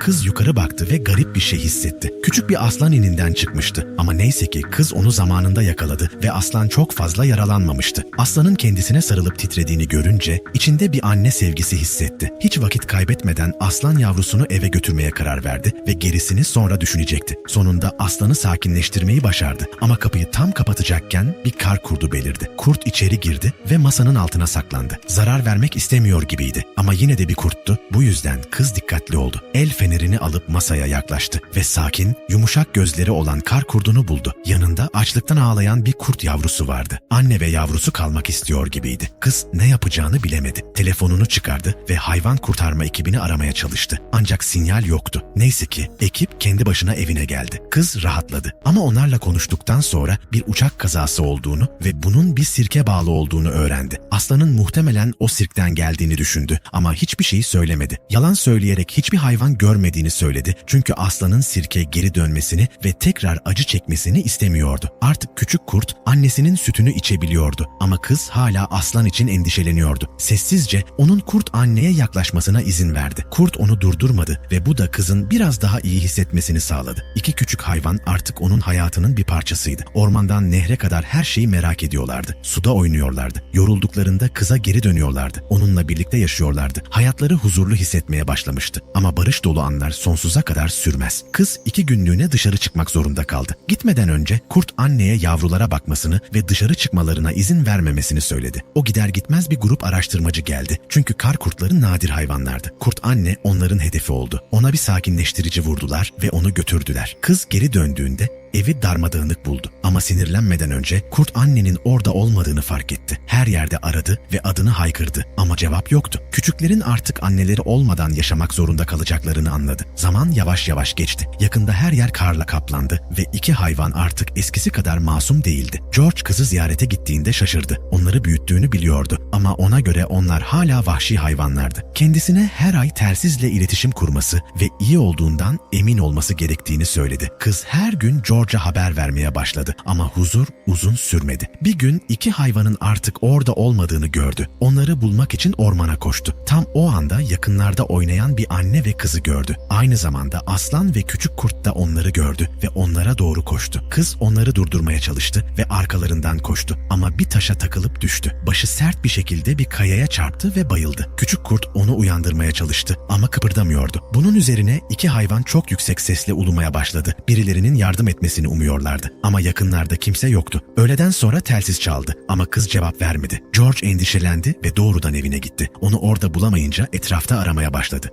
Kız yukarı baktı ve garip bir şey hissetti. Küçük bir aslan ininden çıkmıştı ama neyse ki kız onu zamanında yakaladı ve aslan çok fazla yaralanmamıştı. Aslanın kendisine sarılıp titrediğini görünce içinde bir anne sevgisi hissetti. Hiç vakit kaybetmeden aslan yavrusunu eve götürmeye karar verdi ve gerisini sonra düşünecekti. Sonunda aslanı sakinleştirmeyi başardı ama kapıyı tam kapatacakken bir kar kurdu belirdi. Kurt içeri girdi ve masanın altına saklandı. Zarar vermek istemiyor gibiydi ama yine de bir kurttu. Bu yüzden kız dikkatli oldu. El fenerini alıp masaya yaklaştı ve sakin, yumuşak gözleri olan kar kurdunu buldu. Yanında açlıktan ağlayan bir kurt yavrusu vardı. Anne ve yavrusu kalmak istiyor gibiydi. Kız ne yapacağını bilemedi. Telefonunu çıkardı ve hayvan kurtarma ekibini aramaya çalıştı. Ancak sinyal yoktu. Neyse ki ekip kendi başına evine geldi. Kız rahatladı ama onlarla konuştuktan sonra bir uçak kazası olduğunu ve bunun bir sirke bağlı olduğunu öğrendi. Aslanın muhtemelen o sirkten geldiğini düşündü ama hiçbir şeyi söylemedi. Yalan söyleyerek hiçbir hayvan görmediğini söyledi çünkü aslanın sirke geri dönmesini ve tekrar acı çekmesini istemiyordu. Artık küçük kurt annesinin sütünü içebiliyordu ama kız hala aslan için endişeleniyordu. Sessizce onun kurt anneye yaklaşmasına izin verdi. Kurt onu durdurmadı ve bu da kızın biraz daha iyi hissetmesini sağladı. İki küçük hayvan artık onun hayatının bir parçasıydı. Ormandan nehre kadar her şeyi merak ediyorlardı. Suda oynuyorlardı. Yorulduklarında kıza geri dönüyorlardı. Onunla birlikte yaşıyorlardı. Hayatları huzurlu hissetmeye başlamıştı. Ama barış dolu anlar sonsuza kadar sürmez. Kız iki günlüğüne dışarı çıkmak zorunda kaldı. Gitmeden önce kurt anneye yavrulara bakmasını ve dışarı çıkmalarına izin vermemesini söyledi. O gider gitmez bir grup araştırmacı geldi. Çünkü kar kurtları nadir hayvanlardı. Kurt anne onların hedefi oldu. Ona bir sakinleştirici vurdular ve onu götürdüler. Kız geri döndüğünde evi darmadağınık buldu. Ama sinirlenmeden önce kurt annenin orada olmadığını fark etti. Her yerde aradı ve adını haykırdı ama cevap yoktu. Küçüklerin artık anneleri olmadan yaşamak zorunda kalacaklarını anladı. Zaman yavaş yavaş geçti. Yakında her yer karla kaplandı ve iki hayvan artık eskisi kadar masum değildi. George kızı ziyarete gittiğinde şaşırdı. Onları büyüttüğünü biliyordu ama ona göre onlar hala vahşi hayvanlardı. Kendisine her ay telsizle iletişim kurması ve iyi olduğundan emin olması gerektiğini söyledi. Kız her gün George'a haber vermeye başladı ama huzur uzun sürmedi. Bir gün iki hayvanın artık orada olmadığını gördü. Onları bulmak için ormana koştu. Tam o anda yakınlarda oynayan bir anne ve kızı gördü. Aynı zamanda aslan ve küçük kurt da onları gördü ve onlara doğru koştu. Kız onları durdurmaya çalıştı ve arkalarından koştu ama bir taşa takılıp düştü. Başı sert bir şekilde bir kayaya çarptı ve bayıldı. Küçük kurt onu uyandırmaya çalıştı ama kıpırdamıyordu. Bunun üzerine iki hayvan çok yüksek sesle ulumaya başladı. Birilerinin yardım etmesini umuyorlardı ama yakınlarda kimse yoktu. Öğleden sonra telsiz çaldı ama kız cevap vermedi. George endişelendi ve doğrudan evine gitti. Onu orada bulamayınca etrafta aramaya başladı.